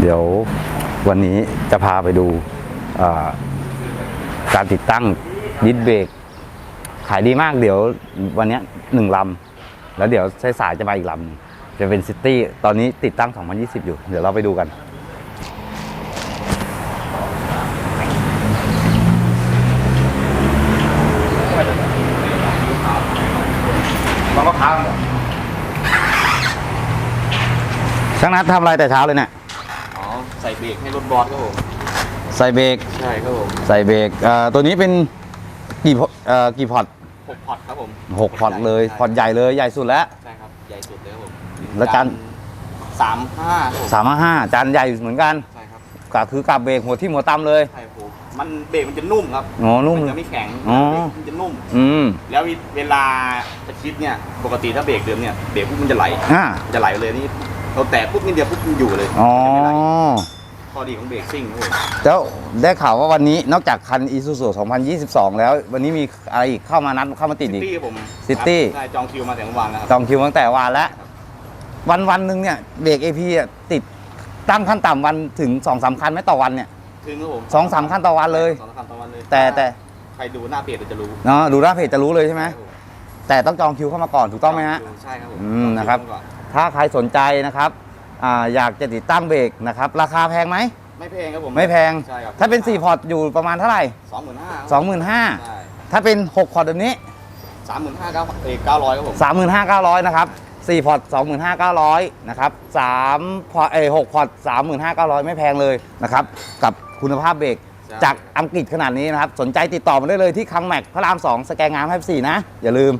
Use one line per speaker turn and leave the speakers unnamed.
เดี๋ยววันนี้จะพาไปดูอ่าการติดตั้งดิสเบรกขายดีมากเดี๋ยววันเนี้ยหนึ่งลำ แล้วเดี๋ยวสายๆจะมาอีกลำหนึ่งจะเป็นซิตี้ตอนนี้ติดตั้ง 2020 อยู่ เดี๋ยวเราไปดูกันมันก็ค้างช่างนัดทำอะไรแต่เช้าเลยเนี่ย
อ๋อ ใส่เบรกให้รถบอสครับผม
ใส่เบรก
ใช่ครับผม
ใส่เบรกเอ่อตัวนี้เป็นกี่พอเอ่อกี่พอร์ต
หกพอร์ตครับผม
หกพอร์ตเลยพอร์ตใหญ่เลยใหญ่สุดแล้ว
ใช่ครับใหญ่สุดเลยครับผม
แล้วจาน
สามห้าครับผม
สามห้าจานใหญ่เหมือนกัน
ใช่ครับ
ก็คือกับเบรกหัวที่มหัวต่ำเลย
ใช่ครับผมมันเบรกมันจะนุ่มครับ
อ๋อนุ่ม
มัน
เลย
จะไม่แข็ง
อ๋อ
มันจะนุ่ม
อืม
แล้วเวลาจะคิดเนี่ยปกติถ้าเบรกเดิมเนี่ยเบรกปุ๊บมันจะไหล
อ่า
มันจะไหลเลยนี่ เราแตะปุ๊บนิดเดียวปุ๊บมันอยู่เลย
อ๋อ
มันจะไม่ไหลข้อดีของเบรกซิ่งครับผม
แล้วได้ข่าวว่าวันนี้นอกจากคัน Isuzu 2022 แล้ว วันนี้มีอะไรอีกเข้ามานัดเข้ามาติด
ซิ
อีก
ตี้ครับผม
City
ใช่จองคิวมาแต่เมื่อวานแล้วค
จ
รับ
องคิวตั้งแต่วานแล้ว วันวันหนึ่งเนี่ยเบรก AP อะติดตั้งขั้นต่ำวันถึง2อสคันไหมต่อวันเนี่ย
ถึงครับผม
สองสามคันต่อวันเลย
สองสามคันต่อวันเลย
แต่แต่
ใครดูหน้าเพจเราจะรู้
เนาะดูหน้าเพจจะรู้เลยใช่ไหม
ครับผม
แต่ต้องจองคิวเข้ามาก่อนถูกต้องไหมฮะ
ใช่ครับผม
อืมนะครับ
จองวก่อ
ถ้าใครสนใจนะครับอาอยากจะติดตั้งเบรกนะครับ ราคาแพงไหม
ไม่แพงครับผม
ไม่แพง
ใช่ครับ
ถ้าเป็น 4 พอร์ตอยู่ประมาณเท่าไหร่
สองหมื่นห้า
25,000
ใช่
ถ้าเป็น 6 พอร์ตแบบนี้
สามหมื่นห้าเก้าเอเก้าร้อยครับผม
35,900 นะครับ 4 พอร์ต 25,900 นะครับ3พอร์ตเอย6พอร์ต 35,900 ไม่แพงเลยนะครับ กับคุณภาพเบรก
ใช่
จากอังกฤษขนาดนี้นะครับ สนใจติดต่อมาได้เลยที่คังแม็กพระราม 2 สแกงงามให้4นะ อย่าลืม